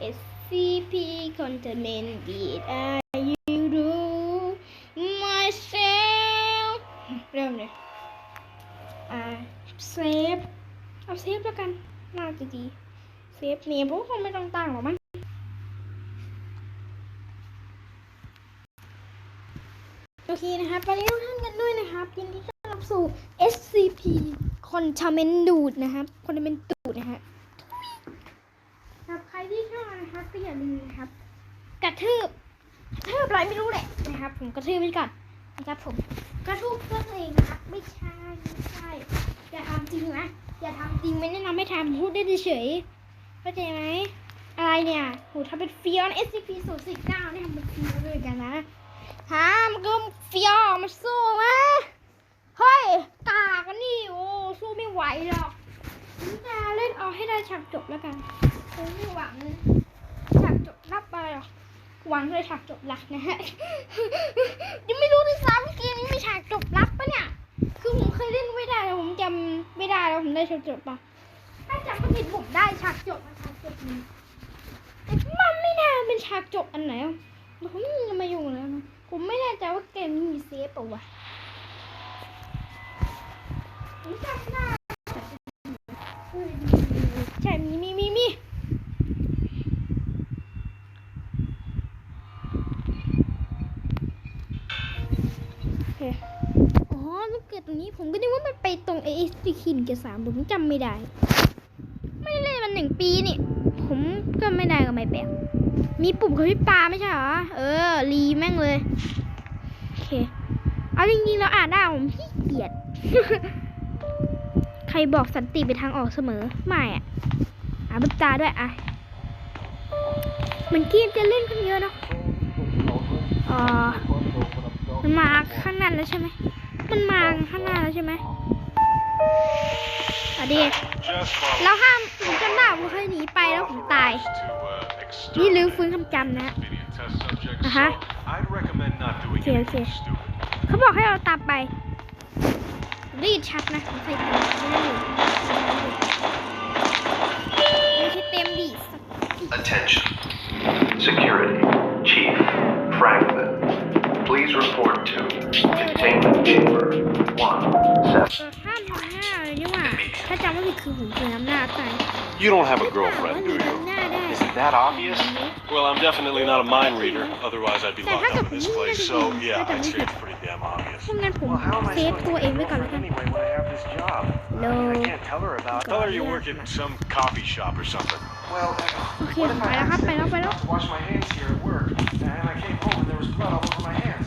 SCP containment did I you do myself เริ่มเลยอ่าเซฟเอาเซฟแล้วกัน น่าจะดีเซฟเนมเพราะว่าคงไม่ต้องตั้งหรอกมั้งโอเคนะครับไปทุกท่านกันด้วยนะครับยินดีต้อนรับสู่ SCP Containment ดูดนะครับ Containment ดูดนะฮะ ครับใครที่ชอบนะครับก็อย่าลืมนะครับกระทืบกระทืบอะไรไม่รู้แหละนะครับ ผมกระทืบไปก่อนนะครับผมกระทืบเพื่อตัวเองนะครับไม่ใช่ไม่ใช่อย่าทำจริงนะอย่าทำจริงไม่แนะนำให้ทำพูดได้เฉยเข้าใจไหมอะไรเนี่ยโหทำเป็นเฟียน SCP 0 4 9นี่ทำเป็นเฟียนเลยกันนะฮะมันก็เฟียนมาสู้ไหมเฮ้ยกากันนี่โอ้สู้ไม่ไหวหรอก เล่นเอาให้ได้ฉากจบแล้วกันผมไม่หวังฉากจบรับไปหรอกหวังเลยฉากจบรักนะฮะยังไม่รู้ด้วยซ้ำเกมนี้มีฉากจบรักปะเนี่ย คือผมเคยเล่นไม่ได้แล้วผมจำไม่ได้แล้วผมได้ฉากจบปะถ้าจำไม่ผิดผมได้ฉากจบมาฉากจบนี้แต่มันไม่น่าเป็นฉากจบอันไหนอะผมยังมาอยู่แล้วนะผมไม่แน่ใจว่าเกมนี้มีเซฟเปล่าวะผมจำได้เฮ้ยใช่มีมีมีมี โอเคอ๋อต้องเกิดตรงนี้ผมก็นึกว่ามันไป ตรงเอสติคินเกสามผมจำไม่ได้ ไม่ได้เล่นมันหนึ่งปีนี่ ผมก็ไม่ได้ก็ไม่แปลกมีปุ่มกระพริบตาไม่ใช่เหรอ เออ รีแม่งเลย โอเค เอาจริงๆเราอ่านได้ผมขี้เกียจ ใครบอกสันติเป็นทางออกเสมอ ไม่อะอ่านพริบตาด้วยอะเหมันเกียจะเล่นกันเยอะเนาะอ๋อมันมาข้างหน้าแล้วใช่ไหม มันมาข้างหน้าแล้วใช่ไหม อะดีแล้วห้ามผมจำได้ผมเคยหนีไปแล้วผมตาย นี่ลืมฟื้นคำจำนะอะฮะโอเคโอเคเขาบอกให้เราตามไปรีดชัดนะผมเคยตามไม่ได้อยู่ไม่ใช่เต็มดีสัก Attention. Security. Chief Franklin. Please report to Containment Chamber 1 7. ถ้าจำไม่ผิดคือผมเคยทำหน้าตาย You don't have a ว่า girlfriend, do ทำ you? หน้าได้ Is it that obvious? Well, I'm definitely not a mind reader. Otherwise, I'd be Yeah, locked that's up a in this weird place. So, thing. yeah, That's a I'd say weird- it's pretty damn obvious. พวกนั้นผม Well, how am I เซฟ supposed ตัว to เองไว้ know ก่อนแล้วกัน anyway when I have this job? No. I mean, I can't tell her about Tell her you work at some coffee shop or something. Well, Okay, what if Iไปแล้วครับไปแล้วไป accidentally แล้ว forgot to wash my hands here at work, and I came home and there was blood all over my hands?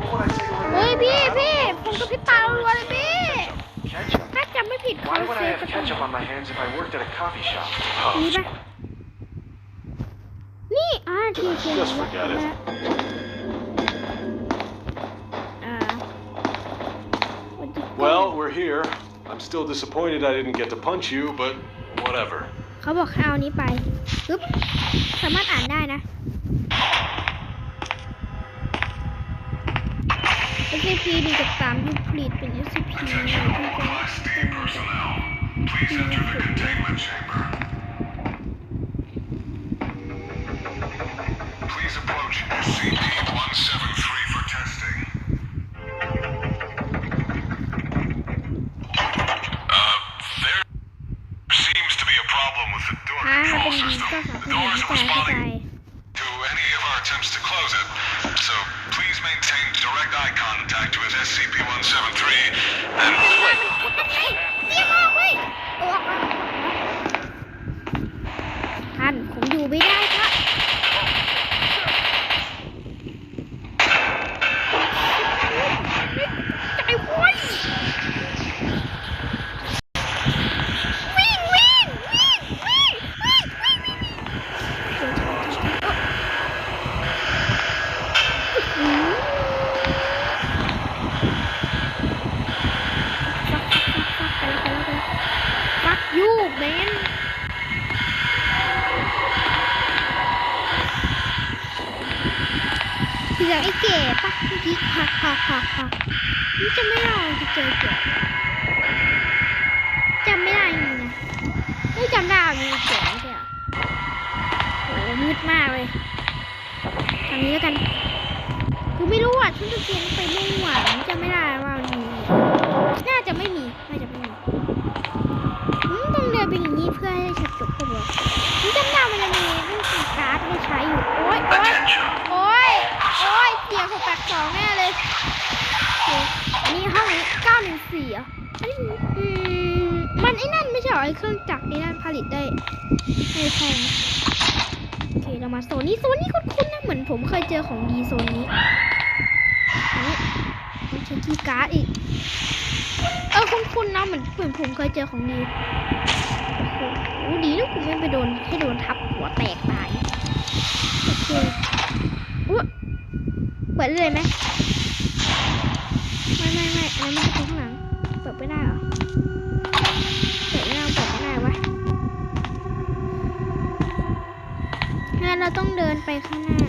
What would I say to her? เฮ้ย then? พี่ I don't พี่ know. ผมกับพี่ตาลัวเลยพี่ Ketchup. ถ้า จำไม่ผิดเขา Why would เซ I ฟ have กัน ketchup on my hands if I worked at a coffee shop? นี่ปะนี่อ่าทีเทียน Just forget it. อ่า Well, we're here. I'm still disappointed I didn't get to punch you, but whatever. เขาบอกให้เอานี้ไปปึ๊บสามารถอ่านได้นะ SCP ดีกับตามที่ผลิตเป็น SCP ที่จะ Please enter the containment chamber. Please approach SCP-173 for testing. Uh, there seems to be a problem with the door ถ้าเขา control เป็นดี system. ก็สามารถ The door ให้ isn't การเข้าใจ responding to any of our attempts to close it. So please maintain direct eye contact with SCP-173 and... Wait, what the เฮ้ยเรียกออกเว้ยออกออกออกท่านผมอยู่ไม่ได้ครับใจเว้ยวิ่งวิ่งวิ่งวิ่งวิ่งวิ่งวิ่งอืมฟักยูแมน ไอ้เก๋ปะเมื่อกี้ฮ่าฮ่าฮ่าฮ่านี่จะไม่เอาจะเจอเก๋จำไม่ได้จริงนะไม่จำได้มีเก๋ไม่ใช่เหรอโอ้มืดมากเลยทางนี้แล้วกันคือไม่รู้อะฉันจะเขียนไปมุ่งหวังจะไม่ได้ว่ามีน่าจะไม่มีน่าจะไม่มีอืมต้องเดินไปอย่างนี้เพื่อให้ฉันจบก็บอกฉันจำได้มันจะมีรูปการ์ดให้ใช้อยู่โอ๊ยโอ๊ย Attention. โอ๊ย โอ๊ยเสียงห กแปดสองแน่เลยอันนี้ห้องนี้เก้าหนึ่งสี่อะอันนี้มันไอ้นั่นไม่ใช่หรอไอ้เครื่องจักรไอ้นั่นผลิตได้ไม่ใช่โอเคเรามาโซนนี้โซนนี้คุ้นๆนะเหมือนผมเคยเจอของดีโซนนี้นนี้ต้องใช้คีย์การ์ดอีกเออคุ้นๆนะเหมือนเหมือนผมเคยเจอของดีโอ้โหดีนะผมไม่ไปโดนให้โดนทับหัวแตกตายโอเคอุ๊ย เปิดได้เลยไหมไม่ไม่ไม่อันนั้นมันจะเป็นข้างหลัง เปิดไม่ได้เหรอ เปิดไม่ได้เปิดไม่ได้วะงั้นเราต้องเดินไปข้างหน้า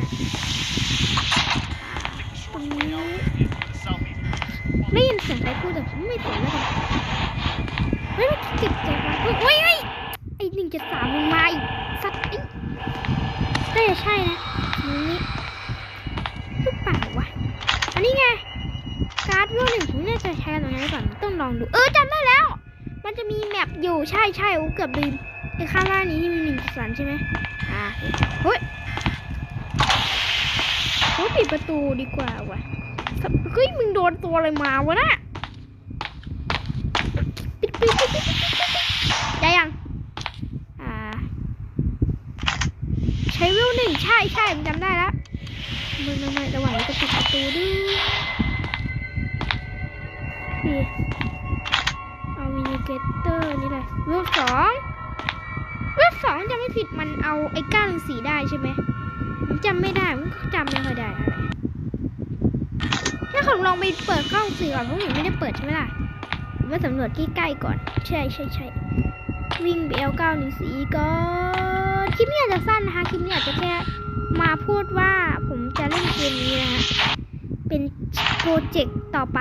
ตรงนี้ได้ยินเสียงใครพูดแต่ผมไม่สนแล้วกันเฮ้ยมันจิบใจวะเฮ้ยเฮ้ยเฮ้ยไอหนึ่งเจ็ดสามมันมาอีกสัตว์ไอ้น่าจะใช่นะอันนี้หรือเปล่าวะ อันนี้ไง การ์ดเวลหนึ่งผมน่าจะใช้กันตรงนี้ก่ องดู เออจำได้แล้ว มันจะมีแมปอยู่ใช่ใช่โอ้เกือบลืมไอ้ข้างล่างนี้ที่มีหนึ่งสันใช่ไหมอ่าเฮ้ยโอ้ปิดประตูดีกว่าวะเฮ้ยมึงโดนตัวอะไรมาวะน่ะปิดปิดปิดปิดปิดปิดปิดได้ยังอ่าใช้เวลหนึ่งใช่ใช่ผมจำได้แล้วม่ไม่ไม่ระหว่างนี้จะปิดประตูด้วยนี่เอ เตอร์นี่แหละเวลสองเวลสองจำไม่ผิดมันเอาไอ้ก้านสีได้ใช่ไหมผมจำไม่ได้ผมก็จำไม่ค่อยได้อะไรถ้าผมลองไปเปิดกล้องสื่อก่อนเพราะผมไม่ได้เปิดใช่ไหมล่ะผมไปสำรวจใกล้ๆก่อน ใช่ใช่ใช่วิ่งไปเอาเก้าหนึ่งสีก่อนคลิปนี้อาจจะสั้นนะคะคลิปนี้อาจจะแค่มาพูดว่าผมจะเล่นเกมนี้นะคะเป็นโปรเจกต์ต่อไป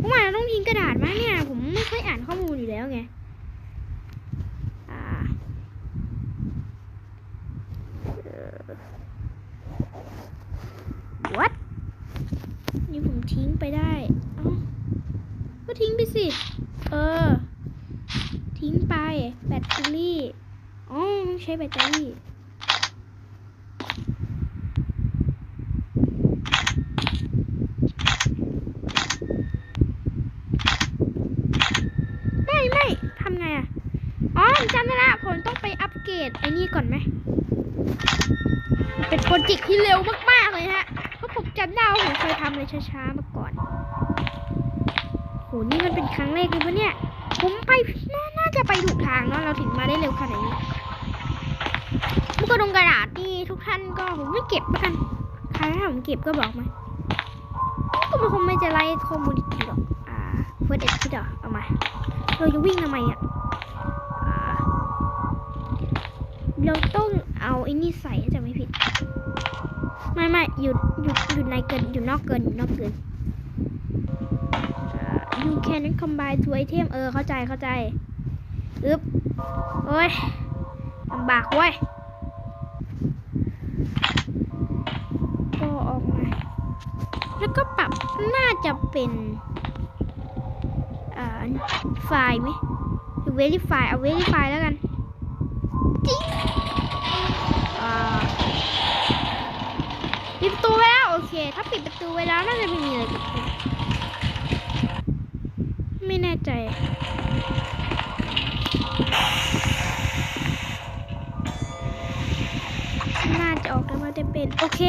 ผมอาจจะต้องทิ้งกระดาษมาเนี่ยผม ไม่ค่อยอ่านข้อมูลอยู่แล้วไงอ่าเอ่อ what นี่ผมทิ้งไปได้เอาก็ทิ้งไปสิ เออ ทิ้งไป แบตเตอรี่ อ๋อใช้แบตเตอรี่ ไม่ไม่ทำไงอะ อ๋อผมจำได้ละผมต้องไปอัปเกรดไอ้นี่ ก่อนไหม เป็นโปรเจกต์ที่เร็วมากๆเลยฮะ เพราะผมจำได้ว่าผมเคยทำอะไรช้าๆมาก่อน โห นี่มันเป็นครั้งแรกเลยปะเนี่ย ผมไปน่าน่าจะไปถูกทางเนาะ เราถึงมาได้เร็วขนาดนี้มุกกระดงกระดาษนี่ทุกท่านก็ผมไม่เก็บแล้วกัน ใครถ้าผมเก็บก็บอกมาก็มันคงไม่จะไล่ข้อมูลอีกทีหรอก อ่าเฟิร์สเอ็ดที่เดอเอามา เราจะวิ่งทำไมอะ อ่า เราต้องเอาไอ้นี่ใส่จะไม่ผิด ไม่ไม่หยุดหยุดหยุดในเกินหยุดนอกเกินนอกเกิน you can combine two item เออ เข้าใจเข้าใจอึ๊บโอ้ยลำบากเว้ยก็ออกมา แล้วก็ปรับน่าจะเป็นอ่าไฟล์ไหม verify เอา verify แล้วกัน เค ถ้าปิดประตูไว้แล้วน่าจะไม่มีอะไรเกิดขึ้นไม่แน่ใจน่าจะออกกันมาจะเป็น โอเค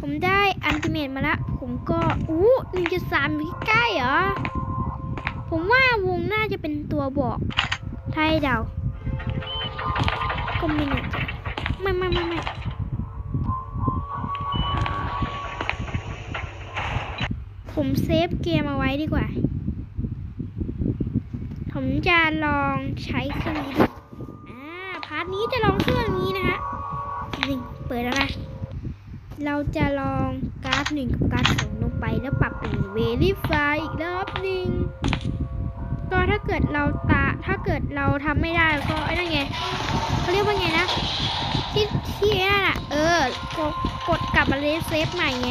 ผมได้อันติเมตมาละ ผมก็ อู้หนึ่งจุดสามใกล้เหรอ ผมว่าวงน่าจะเป็นตัวบอกไทยเดาก็ไม่แน่ใจไม่ไม่ไม่ไม่ ผมเซฟเกมเอาไว้ดีกว่า ผมจะลองใช้เครื่องนี้ดูอ่าพาร์ทนี้จะลองเครื่องนี้นะฮะนี่เปิดแล้วนะเราจะลองกราฟหนึ่งกับกราฟสองลงไปแล้วปรับเป็น verify อีกรอบหนึ่งก็ถ้าเกิดเราตาถ้าเกิดเราทำไม่ได้ก็ไอ้นั่นไงเขาเรียกว่าไงนะที่กดกดกลับมาเลเซฟใหม่ไง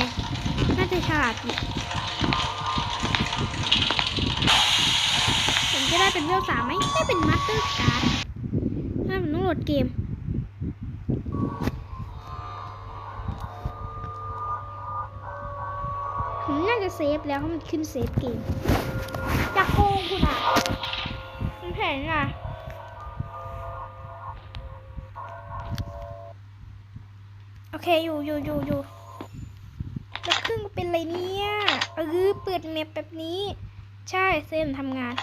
น่าจะฉลาดอยู่ ผมจะได้เป็นเวลสามไหมได้เป็นมาสเตอร์การ์ดถ้าผมต้องโหลดเกมผมน่าจะเซฟแล้วเพราะมันขึ้นเซฟเกมจะโกงคุณอะมันแผงอะโอเคอยู่อยู่อยู่อยู่แล้วครื่งเป็นไรเนี่ยเออเปิดเมปแบบนี้ ใช่เส้นทำงาน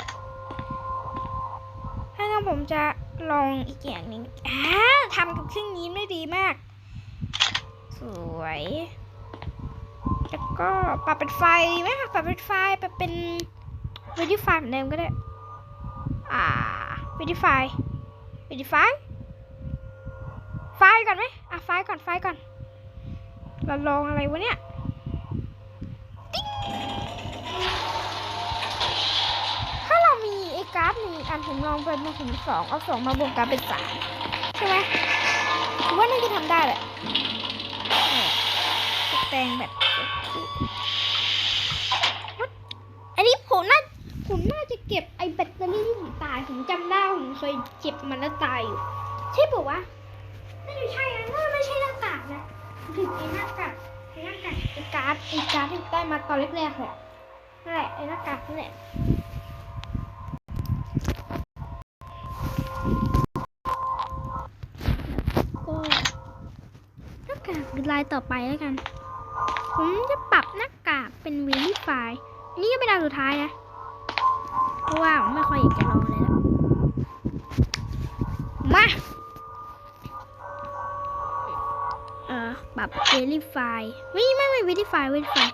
ถ้างั้นผมจะลองอีกอย่างหนึ่งอ่าทำกับเครื่องนี้ได้ดีมาก สวย แล้วก็ปรับเป็นไฟดีไหมคะปรับเป็นไฟปรับเป็นวิดีไฟเหมือนเดิมก็ได้ อ่าวิดีไฟวิดีไฟไฟก่อนไหมอะไฟก่อนไฟก่อนเราลองอะไรวะเนี่ย มีอ้การ์ดหนึ่งอันผมลองไปมาถึงสองเอาสองมาบวกกันเป็นสามใช่ไหมผมว่าน่าจะทำได้แหละตกแต่งแบบอันนี้ผมน่าผมน่าจะเก็บไอ้แบตเตอรี่ที่ผมตายผมจำได้ผมเคยเจ็บมันแล้วตายอยู่ใช่ปะวะไม่ใช่นะไม่ใช่หน้ากากนะถึงไอ้หน้ากากไอ้หน้ากากไอ้การ์ดไอ้การ์ดที่ได้มาตอนแรกๆเละนั่นแหละไอ้หน้ากากนั่นแหละก็หน้ากาก ลายต่อไปแล้วกัน ผมจะปรับหน้ากากเป็นวีลิฟายอันนี้ก็เป็นดาวสุดท้ายนะ เพราะว่าผมไม่ค่อยอยากจะลองเลยแล้ว มา เออปรับวีลิฟายไม่ไม่ไม่วีลิฟายวีลิฟาย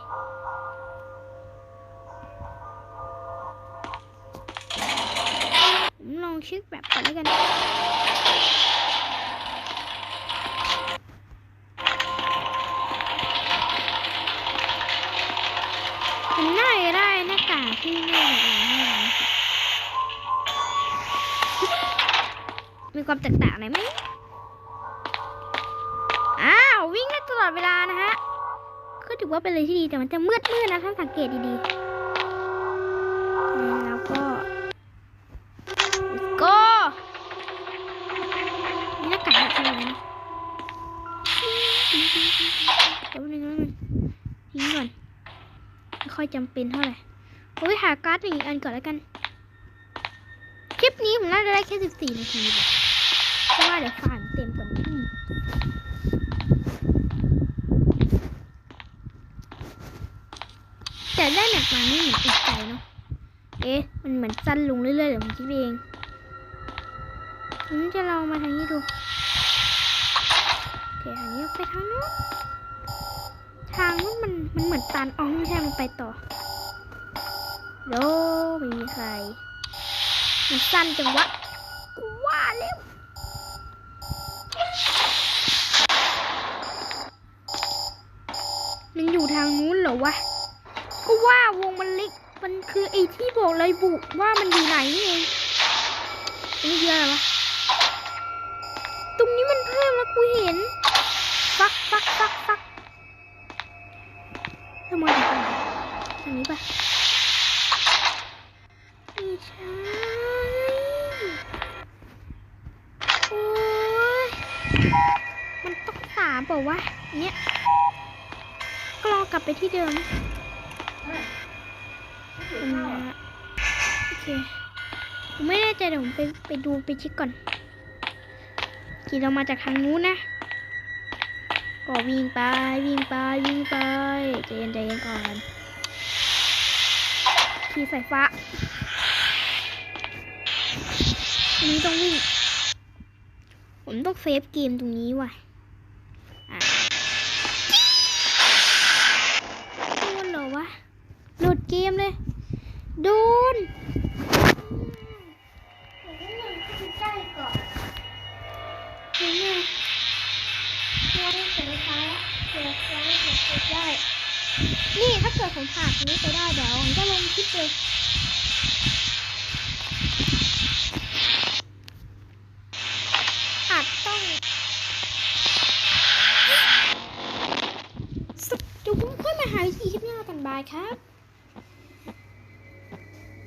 ผมลองเช็คแบบก่อนแล้วกันมัน ไม่ไม่ไม่มีความแตกต่างไหนไหมอ้าววิ่งได้ตลอดเวลานะฮะ ก็ถือว่าเป็นอะไรที่ดีแต่มันจะมืดมืดๆนะท่านสังเกตดีๆ แล้วก็ let's go มีหน้ากากอะไรนะเดี๋ยวนึงนะทิ้งก่อนไม่ค่อยจำเป็นเท่าไหร่ โอ้ยหาการ์ดหนึ่งอันก่อนแล้วกัน คลิปนี้ผมน่าจะได้แค่14นาทีเพราะว่าเดี๋ยวฝ่านเต็มก่อนอืมแต่ได้แบบมานี่เหมือนติดใจเนาะ เอ๊ะ มันเหมือนสั้นลงเรื่อยๆเดี๋ยวผมคิดเองผมจะลองมาทางนี้ดูโอเคอันนี้ไปทางนู้นทางนู้นมันมันเหมือนตันอ๋อไม่ใช่มันไปต่อ โลไม่มีใคร มันสั้นจังวะกูว่าแล้วมันอยู่ทางนู้นเหรอวะ ก็ว่าวงมันเล็ก มันคือไอ้ที่บอกเลยบุว่ามันอยู่ไหนนี่เองอันนี้คืออะไรวะ ตรงนี้มันเพิ่มแล้วกูเห็น โอเคผมไม่แน่ใจเดี๋ยวผมไปไปดูไปช็คก่อนกี่เรามาจากทางนู้นนะ ก็วิ่งไปวิ่งไปวิ่งไปใจเย็นใจเย็นก่อนขี่สายฟ้าอันนี้ต้องวิ่ง ผมต้องเซฟเกมตรงนี้ว่ะ ได้ นี่ถ้าเกิดผมผ่านนี้ไปได้เดี๋ยวผมจะลงคลิปเลยอาจต้องจุ๊บเพื่อมาหาวิธีคลิปหน้ากันบายครับ